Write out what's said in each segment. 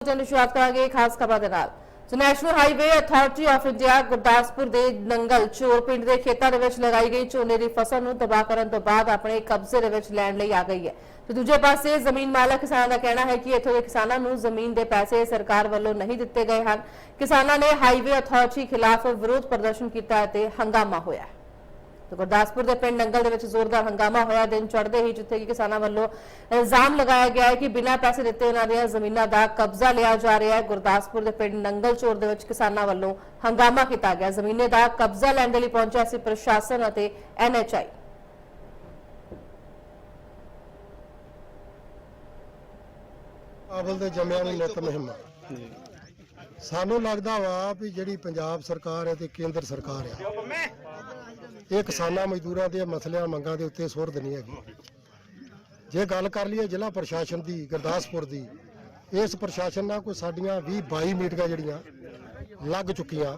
ਜਨ ਸ਼ੁਰੂਆਤ ਕਰਾਂਗੇ ਖਾਸ ਖਬਰਾਂ ਦੇ ਨਾਲ। So national highway authority of India Gurdaspur ਦੇ ਨੰਗਲ ਚੋਰ ਪਿੰਡ ਦੇ ਖੇਤਾਂ ਦੇ ਵਿੱਚ ਲਗਾਈ ਗਈ ਝੋਨੇ ਦੀ ਫਸਲ ਨੂੰ ਤਬਾਹ ਕਰਨ ਤੋਂ ਬਾਅਦ ਆਪਣੇ ਕਬਜ਼ੇ ਦੇ ਵਿੱਚ ਲੈਣ ਲਈ ਆ ਗਈ ਹੈ। ਤੇ ਦੂਜੇ ਪਾਸੇ ਜ਼ਮੀਨ ਮਾਲਕ ਕਿਸਾਨਾਂ ਦਾ ਕਹਿਣਾ ਹੈ ਕਿ ਇੱਥੋਂ ਦੇ ਕਿਸਾਨਾਂ ਨੂੰ ਜ਼ਮੀਨ ਦੇ ਪੈਸੇ ਸਰਕਾਰ ਵੱਲੋਂ ਨਹੀਂ ਦਿੱਤੇ ਗਏ ਹਨ। ਕਿਸਾਨਾਂ ਨੇ ਹਾਈਵੇ ਅਥਾਰਟੀ ਖਿਲਾਫ ਵਿਰੋਧ ਪ੍ਰਦਰਸ਼ਨ ਕੀਤਾ ਹੈ ਤੇ ਹੰਗਾਮਾ ਹੋਇਆ ਹੈ। ਤੇ ਗੁਰਦਾਸਪੁਰ ਦੇ ਪਿੰਡ ਨੰਗਲ ਦੇ ਵਿੱਚ ਜ਼ੋਰਦਾਰ ਹੰਗਾਮਾ ਹੋਇਆ। ਦਿਨ ਚੜ੍ਹਦੇ ਹੀ ਜਿੱਥੇ ਕਿ ਕਿਸਾਨਾਂ ਵੱਲੋਂ ਇਲਜ਼ਾਮ ਲਗਾਇਆ ਗਿਆ ਹੈ ਕਿ ਬਿਨਾਂ ਪੈਸੇ ਦਿੱਤੇ ਉਹਨਾਂ ਦੀਆਂ ਜ਼ਮੀਨਾਂ ਦਾ ਕਬਜ਼ਾ ਲਿਆ ਜਾ ਰਿਹਾ ਹੈ। ਗੁਰਦਾਸਪੁਰ ਦੇ ਪਿੰਡ ਨੰਗਲ ਚੋਰ ਦੇ ਵਿੱਚ ਕਿਸਾਨਾਂ ਵੱਲੋਂ ਹੰਗਾਮਾ ਕੀਤਾ ਗਿਆ। ਜ਼ਮੀਨੇ ਦਾ ਕਬਜ਼ਾ ਲੈਣ ਦੇ ਲਈ ਪਹੁੰਚਿਆ ਸੀ ਪ੍ਰਸ਼ਾਸਨ ਅਤੇ ਐਨਐਚਆਈ। ਆਵਲ ਦੇ ਜੰਮਿਆਂ ਨੂੰ ਨਿਤ ਮਹਿਮਾ। ਸਾਨੂੰ ਲੱਗਦਾ ਵਾ ਵੀ ਜਿਹੜੀ ਪੰਜਾਬ ਸਰਕਾਰ ਹੈ ਤੇ ਕੇਂਦਰ ਸਰਕਾਰ ਹੈ ਇਹ ਕਿਸਾਨਾਂ ਮਜ਼ਦੂਰਾਂ ਦੇ ਮਸਲਿਆਂ ਮੰਗਾਂ ਦੇ ਉੱਤੇ ਸੁਰਦ ਨਹੀਂ ਹੈਗੀ। ਜੇ ਗੱਲ ਕਰ ਲਈਏ ਜ਼ਿਲ੍ਹਾ ਪ੍ਰਸ਼ਾਸਨ ਦੀ ਗੁਰਦਾਸਪੁਰ ਦੀ ਇਸ ਪ੍ਰਸ਼ਾਸਨ ਨਾਲ ਕੋਈ ਸਾਡੀਆਂ 20 22 ਮੀਟਿੰਗਾਂ ਜਿਹੜੀਆਂ ਲੱਗ ਚੁੱਕੀਆਂ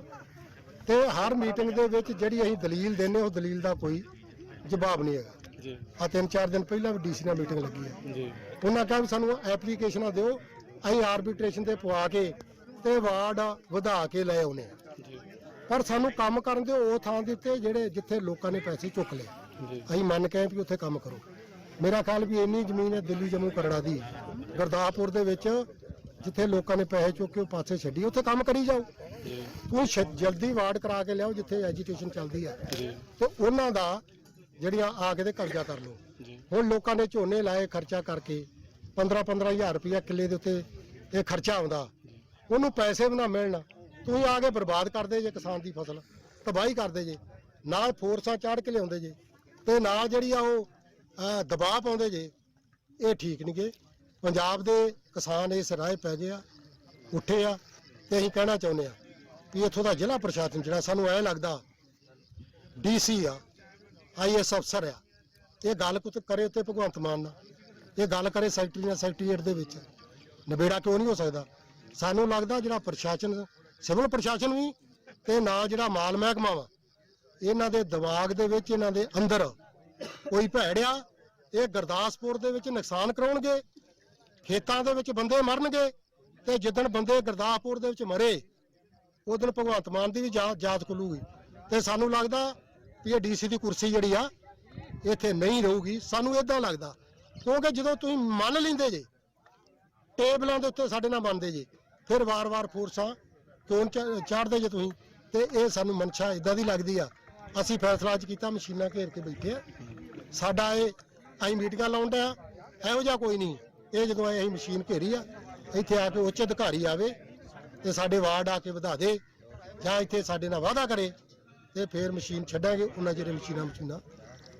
ਤੇ ਹਰ ਮੀਟਿੰਗ ਦੇ ਵਿੱਚ ਜਿਹੜੀ ਅਸੀਂ ਦਲੀਲ ਦਿੰਨੇ ਉਹ ਦਲੀਲ ਦਾ ਕੋਈ ਜਵਾਬ ਨਹੀਂ ਹੈਗਾ। ਜੀ। ਆ ਤਿੰਨ ਚਾਰ ਦਿਨ ਪਹਿਲਾਂ ਵੀ ਡੀਸੀ ਨਾਲ ਮੀਟਿੰਗ ਲੱਗੀ ਹੈ। ਜੀ। ਉਹਨਾਂ ਕਿਹਾ ਵੀ ਸਾਨੂੰ ਐਪਲੀਕੇਸ਼ਨਾਂ ਦਿਓ ਅਸੀਂ ਆਰਬਿਟ੍ਰੇਸ਼ਨ ਤੇ ਪਵਾ ਕੇ ਤੇ ਵਾਰਡ ਵਧਾ ਕੇ ਲੈ ਆਉਨੇ ਆ ਪਰ ਸਾਨੂੰ ਕੰਮ ਕਰਨ ਦਿਓ ਉਹ ਥਾਂ ਦੇ ਉੱਤੇ ਜਿਹੜੇ ਜਿੱਥੇ ਲੋਕਾਂ ਨੇ ਪੈਸੇ ਚੁੱਕ ਲਏ। ਅਸੀਂ ਮੰਨ ਕੇ ਆਏ ਵੀ ਉੱਥੇ ਕੰਮ ਕਰੋ। ਮੇਰਾ ਖਿਆਲ ਵੀ ਇੰਨੀ ਜ਼ਮੀਨ ਹੈ ਦਿੱਲੀ ਜੰਮੂ ਕਰੜਾ ਦੀ। ਗੁਰਦਾਸਪੁਰ ਦੇ ਵਿੱਚ ਜਿੱਥੇ ਲੋਕਾਂ ਨੇ ਪੈਸੇ ਚੁੱਕ ਕੇ ਉਹ ਪਾਸੇ ਛੱਡੀ ਉੱਥੇ ਕੰਮ ਕਰੀ ਜਾਓ। ਛ- ਜਲਦੀ ਵਾਰਡ ਕਰਾ ਕੇ ਲਿਆਓ ਜਿੱਥੇ ਐਜੀਟੇਸ਼ਨ ਚੱਲਦੀ ਜੀ। ਤੇ ਉਹਨਾਂ ਦਾ ਜਿਹੜੀਆਂ ਆ ਕੇ ਤੇ ਕਬਜ਼ਾ ਕਰ ਲਓ। ਹੁਣ ਲੋਕਾਂ ਨੇ ਝੋਨੇ ਲਾਏ ਖਰਚਾ ਕਰਕੇ 15 15000 ਰੁਪਇਆ ਕਿੱਲੇ ਦੇ ਉੱਤੇ ਇਹ ਖਰਚਾ ਆਉਂਦਾ। ਉਹਨੂੰ ਪੈਸੇ ਵੀ ਨਾ ਮਿਲਣ। ਤੁਸੀਂ ਆ ਕੇ ਬਰਬਾਦ ਕਰਦੇ ਜੇ ਕਿਸਾਨ ਦੀ ਫਸਲ, ਤਬਾਹੀ ਕਰਦੇ ਜੇ, ਨਾਲ ਫੋਰਸਾਂ ਚਾੜ ਕੇ ਲਿਆਉਂਦੇ ਜੇ, ਤੇ ਨਾਲ ਜਿਹੜੀ ਆ ਉਹ ਦਬਾਅ ਪਾਉਂਦੇ ਜੇ, ਇਹ ਠੀਕ ਨਹੀਂ ਗੇ। ਪੰਜਾਬ ਦੇ ਕਿਸਾਨ ਇਸ ਰਾਹ ਪੈ ਗਏ ਆ, ਉੱਠੇ ਆ, ਤੇ ਅਸੀਂ ਕਹਿਣਾ ਚਾਹੁੰਦੇ ਆ ਵੀ ਇੱਥੋਂ ਦਾ ਜ਼ਿਲ੍ਹਾ ਪ੍ਰਸ਼ਾਸਨ ਜਿਹੜਾ ਸਾਨੂੰ ਐ ਲੱਗਦਾ ਡੀਸੀ ਆ ਆਈਐਸ ਅਫਸਰ ਆ, ਇਹ ਗੱਲ ਕੁਤ ਕਰੇ ਉੱਤੇ ਭਗਵੰਤ ਮਾਨ ਨਾਲ, ਇਹ ਗੱਲ ਕਰੇ ਸੈਕਟਰੀ ਨਾਲ, ਸੈਕਟਰੀਏਟ ਦੇ ਵਿੱਚ ਨਵੇੜਾ ਕਿਉਂ ਨਹੀਂ ਹੋ ਸਕਦਾ? ਸਾਨੂੰ ਲੱਗਦਾ ਜਿਹੜਾ ਪ੍ਰਸ਼ਾਸਨ ਸਿਵਲ ਪ੍ਰਸ਼ਾਸਨ ਵੀ ਤੇ ਨਾ ਜਿਹੜਾ ਮਾਲ ਮਹਿਕਮਾ ਵਾ, ਇਹਨਾਂ ਦੇ ਦਿਮਾਗ ਦੇ ਵਿੱਚ ਇਹਨਾਂ ਦੇ ਅੰਦਰ ਕੋਈ ਭੈੜਿਆ ਇਹ ਗੁਰਦਾਸਪੁਰ ਦੇ ਵਿੱਚ ਨੁਕਸਾਨ ਕਰਾਉਣਗੇ, ਖੇਤਾਂ ਦੇ ਵਿੱਚ ਬੰਦੇ ਮਰਨਗੇ ਤੇ ਜਿੱਦਣ ਬੰਦੇ ਗੁਰਦਾਸਪੁਰ ਦੇ ਵਿੱਚ ਮਰੇ, ਉਦੋਂ ਭਗਵੰਤ ਮਾਨ ਦੀ ਵੀ ਜਾ- ਜਾਤ ਖੁੱਲੂਗੀ ਤੇ ਸਾਨੂੰ ਲੱਗਦਾ ਵੀ ਇਹ ਡੀਸੀ ਦੀ ਕੁਰਸੀ ਜਿਹੜੀ ਆ, ਇੱਥੇ ਨਹੀਂ ਰਹੂਗੀ। ਸਾਨੂੰ ਇਦਾਂ ਲੱਗਦਾ, ਕਿਉਂਕਿ ਜਦੋਂ ਤੁਸੀਂ ਮੰਨ ਲੈਂਦੇ ਜੇ, ਟੇਬਲਾਂ ਦੇ ਉੱਤੇ ਸਾਡੇ ਨਾਲ ਬਣਦੇ ਜੇ, ਫਿਰ ਵਾਰ-ਵਾਰ ਫੋਰਸਾਂ ਕਿਉਂ ਚਾੜਦੇ ਜੇ ਤੁਸੀਂ ਤੇ ਇਹ ਸਾਨੂੰ ਮਨਸ਼ਾ ਇਦਾਂ ਦੀ ਲੱਗਦੀ ਆ। ਅਸੀਂ ਫੈਸਲਾ ਅੱਜ ਕੀਤਾ ਮਸ਼ੀਨਾਂ ਘੇਰ ਕੇ ਬੈਠੇ ਆ। ਸਾਡਾ ਇਹ ਅਸੀਂ ਮੀਟਿੰਗਾਂ ਲਾਉਂਦਾ ਆ ਇਹੋ ਜਿਹਾ ਕੋਈ ਨਹੀਂ। ਇਹ ਜਦੋਂ ਅਸੀਂ ਮਸ਼ੀਨ ਘੇਰੀ ਆ ਇੱਥੇ ਆ ਕੇ ਉੱਚ ਅਧਿਕਾਰੀ ਆਵੇ ਤੇ ਸਾਡੇ ਵਾਰਡ ਆ ਕੇ ਵਧਾ ਦੇ ਜਾਂ ਇੱਥੇ ਸਾਡੇ ਨਾਲ ਵਾਅਦਾ ਕਰੇ ਤੇ ਫਿਰ ਮਸ਼ੀਨ ਛੱਡਾਂਗੇ ਉਹਨਾਂ ਜਿਹੜੇ ਮਸ਼ੀਨਾਂ ਮਸ਼ੀਨਾਂ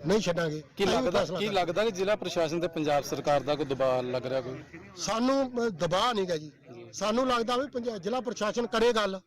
ਨਹੀਂ ਛੱਡਾਂਗੇ। ਕੀ ਲੱਗਦਾ ਕੀ। ਲੱਗਦਾ ਕਿ ਜ਼ਿਲ੍ਹਾ ਪ੍ਰਸ਼ਾਸਨ ਤੇ ਪੰਜਾਬ ਸਰਕਾਰ ਦਾ ਕੋਈ ਦਬਾਅ ਲੱਗ ਰਿਹਾ ਕੋਈ? ਸਾਨੂੰ ਦਬਾਅ ਨਹੀਂਗਾ ਜੀ। ਸਾਨੂੰ ਲੱਗਦਾ ਵੀ ਪੰਜਾ- ਜ਼ਿਲ੍ਹਾ ਪ੍ਰਸ਼ਾਸਨ ਕਰੇ ਗੱਲ।